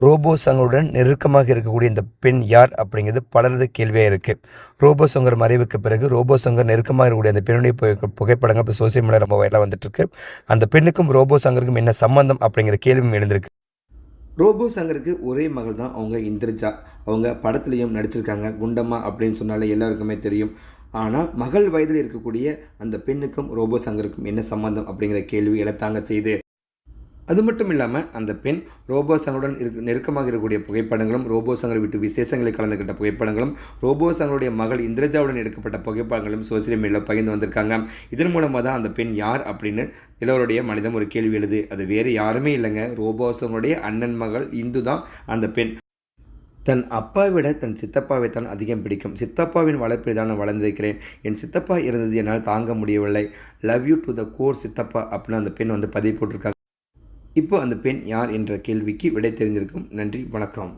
Robot சங்கருடன் நெருக்கமாக இருக்கக்கூடிய இந்த பெண் யார் அப்படிங்கிறது பலரது கேள்வியாக இருக்குது ரோபோ சங்கர் மறைவுக்கு பிறகு ரோபோ சங்கர் நெருக்கமாக இருக்கக்கூடிய அந்த பெண்ணுடைய புகை- புகைப்படங்கள் இப்போ சோசியல் மீடியா ரொம்ப வயலாக வந்துட்டுருக்கு. அந்த பெண்ணுக்கும் ரோபோ சங்கருக்கும் என்ன சம்பந்தம் அப்படிங்கிற கேள்வியும் எழுந்திருக்கு. ரோபோ சங்கருக்கு ஒரே மகள் தான் அவங்க இந்திரஜா. அவங்க படத்துலையும் நடிச்சிருக்காங்க. குண்டம்மா அப்படின்னு சொன்னாலே எல்லாருக்குமே தெரியும். ஆனால் மகள் வயதில் இருக்கக்கூடிய அந்த பெண்ணுக்கும் ரோபோ சங்கருக்கும் என்ன சம்பந்தம் அப்படிங்கிற கேள்வி எழத்தாங்க செய்து அது மட்டும் இல்லாமல் அந்த பெண் ரோபோசங்களுடன் இருக்கு நெருக்கமாக இருக்கக்கூடிய புகைப்படங்களும் ரோபோசங்களை விட்டு விசேஷங்களில் கலந்துக்கிட்ட புகைப்படங்களும் ரோபோசங்களுடைய மகள் இந்திரஜாவுடன் எடுக்கப்பட்ட புகைப்படங்களும் சோசியல் மீடியாவில் பகிர்ந்து வந்திருக்காங்க. இதன் மூலமாக தான் அந்த பெண் யார் அப்படின்னு எல்லோருடைய மனிதம் ஒரு கேள்வி எழுது. அது வேறு யாருமே இல்லைங்க. ரோபோசங்களுடைய அண்ணன் மகள் இந்து தான் அந்த பெண். தன் அப்பாவை விட தன் சித்தப்பாவை தான் அதிகம் பிடிக்கும். சித்தப்பாவின் வளர்ப்பில் தான் நான் வளர்ந்திருக்கிறேன். என் சித்தப்பா இருந்தது என்னால் தாங்க முடியவில்லை. Love you to the core சித்தப்பா அப்படின்னு அந்த பெண் வந்து பதிவு போட்டிருக்காங்க. இப்போ அந்த பெண் யார் என்ற கேள்விக்கு விடை தெரிஞ்சிருக்கும் நன்றி வணக்கம்.